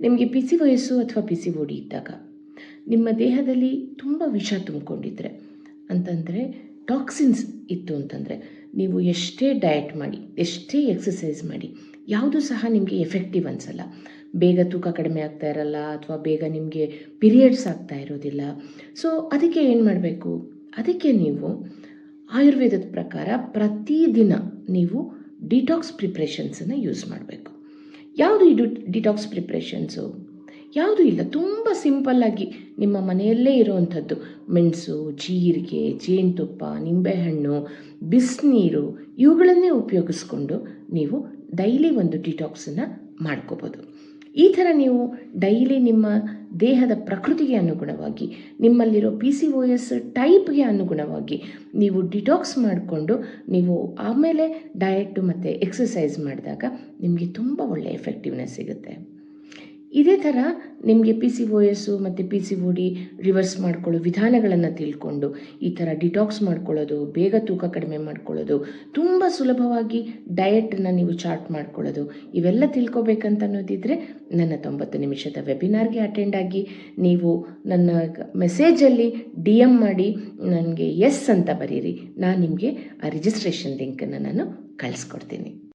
ನಿಮಗೆ P C ವಯಸ್ಸು ಅಥವಾ ಪಿ ಸಿ ಓಡಿ ಇದ್ದಾಗ ನಿಮ್ಮ ದೇಹದಲ್ಲಿ ತುಂಬ ವಿಷ ತುಂಬಿಕೊಂಡಿದ್ರೆ ಅಂತಂದರೆ ಟಾಕ್ಸಿನ್ಸ್ ಇತ್ತು ಅಂತಂದರೆ ನೀವು ಎಷ್ಟೇ ಡಯಟ್ ಮಾಡಿ, ಎಷ್ಟೇ ಎಕ್ಸಸೈಸ್ ಮಾಡಿ, ಯಾವುದೂ ಸಹ ನಿಮಗೆ ಎಫೆಕ್ಟಿವ್ ಅನಿಸಲ್ಲ. ಬೇಗ ತೂಕ ಕಡಿಮೆ ಆಗ್ತಾ ಇರಲ್ಲ ಅಥವಾ ಬೇಗ ನಿಮಗೆ ಪಿರಿಯಡ್ಸ್ ಆಗ್ತಾ ಇರೋದಿಲ್ಲ. ಸೊ ಅದಕ್ಕೆ ಏನು ಮಾಡಬೇಕು? ಅದಕ್ಕೆ ನೀವು ಆಯುರ್ವೇದದ ಪ್ರಕಾರ ಪ್ರತಿದಿನ ನೀವು ಡಿಟಾಕ್ಸ್ ಪ್ರಿಪ್ರೇಷನ್ಸನ್ನು ಯೂಸ್ ಮಾಡಬೇಕು. ಯಾವುದು ಇದು ಡಿಟಾಕ್ಸ್ ಪ್ರಿಪ್ರೇಷನ್ಸು? ಯಾವುದೂ ಇಲ್ಲ, ತುಂಬ ಸಿಂಪಲ್ಲಾಗಿ ನಿಮ್ಮ ಮನೆಯಲ್ಲೇ ಇರುವಂಥದ್ದು ಮೆಣಸು, ಜೀರಿಗೆ, ಜೇನುತುಪ್ಪ, ನಿಂಬೆಹಣ್ಣು, ಬಿಸಿನೀರು, ಇವುಗಳನ್ನೇ ಉಪಯೋಗಿಸ್ಕೊಂಡು ನೀವು ಡೈಲಿ ಒಂದು ಡಿಟಾಕ್ಸನ್ನು ಮಾಡ್ಕೋಬೋದು. ಈ ಥರ ನೀವು ಡೈಲಿ ನಿಮ್ಮ ದೇಹದ ಪ್ರಕೃತಿಗೆ ಅನುಗುಣವಾಗಿ, ನಿಮ್ಮಲ್ಲಿರೋ ಪಿ ಸಿ ಒ ಎಸ್ ಟೈಪ್ಗೆ ಅನುಗುಣವಾಗಿ ನೀವು ಡಿಟಾಕ್ಸ್ ಮಾಡಿಕೊಂಡು, ನೀವು ಆಮೇಲೆ ಡಯಟು ಮತ್ತು ಎಕ್ಸಸೈಸ್ ಮಾಡಿದಾಗ ನಿಮಗೆ ತುಂಬ ಒಳ್ಳೆಯ ಎಫೆಕ್ಟಿವ್ನೆಸ್ ಸಿಗುತ್ತೆ. ಇದೇ ಥರ ನಿಮಗೆ ಪಿ ಸಿ ಒ ಎಸ್ಸು ಮತ್ತು P C O D reverse ಮಾಡ್ಕೊಳ್ಳೋ ವಿಧಾನಗಳನ್ನು ತಿಳ್ಕೊಂಡು ಈ ಥರ ಡಿಟಾಕ್ಸ್ ಮಾಡ್ಕೊಳ್ಳೋದು, ಬೇಗ ತೂಕ ಕಡಿಮೆ ಮಾಡ್ಕೊಳ್ಳೋದು, ತುಂಬ ಸುಲಭವಾಗಿ ಡಯಟನ್ನು ನೀವು ಚಾರ್ಟ್ ಮಾಡ್ಕೊಳ್ಳೋದು, ಇವೆಲ್ಲ ತಿಳ್ಕೊಬೇಕಂತ ಅನ್ನೋದಿದ್ದರೆ ನನ್ನ ತೊಂಬತ್ತು ನಿಮಿಷದ ವೆಬಿನಾರ್ಗೆ ಅಟೆಂಡ್ ಆಗಿ ನೀವು ನನ್ನ ಮೆಸೇಜಲ್ಲಿ ಡಿ ಎಂ ಮಾಡಿ ನನಗೆ ಎಸ್ ಅಂತ ಬರೀರಿ. ನಾನು ನಿಮಗೆ ಆ ರಿಜಿಸ್ಟ್ರೇಷನ್ ಲಿಂಕನ್ನು ನಾನು ಕಳಿಸ್ಕೊಡ್ತೀನಿ.